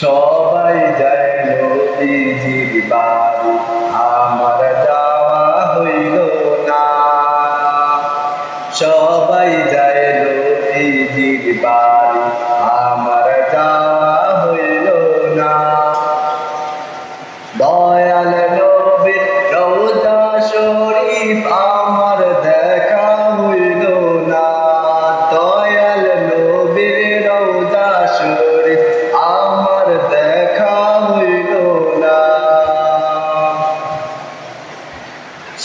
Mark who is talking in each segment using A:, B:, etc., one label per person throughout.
A: সবাই যায় নদীজির বাড়ি। আমার যাওয়া হইল না। সবাই যায় নদীজির বাড়ি। আমার যাওয়া হইল না। দয়াল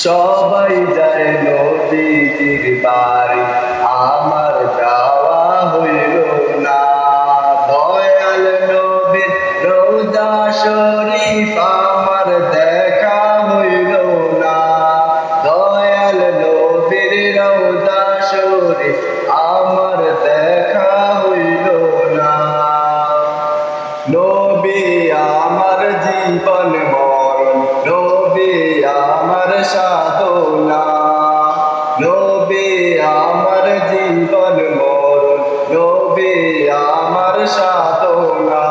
A: সবাই যায় নদীর বাড়ি। আমার যাওয়া হইল না। দয়াল নবীর রোজা শরীফ আমার দেখা হইল না। দয়াল নবীর রোজা শরীফ আমার দেখা হইল না। নবী আমার জীবন মরণ। নবী আমার সাধনা। নবী আমার জীবন মরণ নবী আমার সাধনা।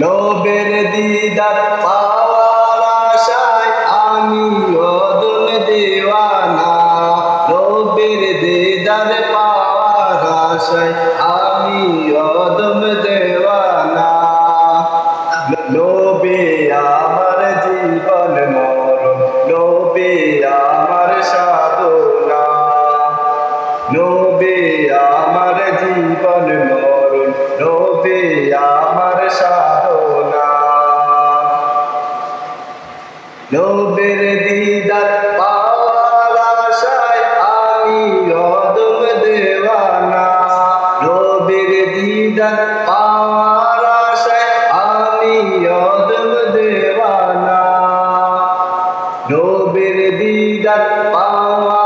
A: নবের দিদার পাওয়ার আশায় আমি অদম দেওয়ানা। নবের দিদার পাওয়ার অদম দেওয়ানা। নবের দিদার পাওয়ার আশায় আমি অদম দেওয়ানা। নবের দিদার পাওয়ার আশায় আমি অদম দেওয়ানা। নবের দিদার পাওয়ার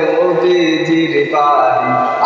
A: নবীজির বাড়ি।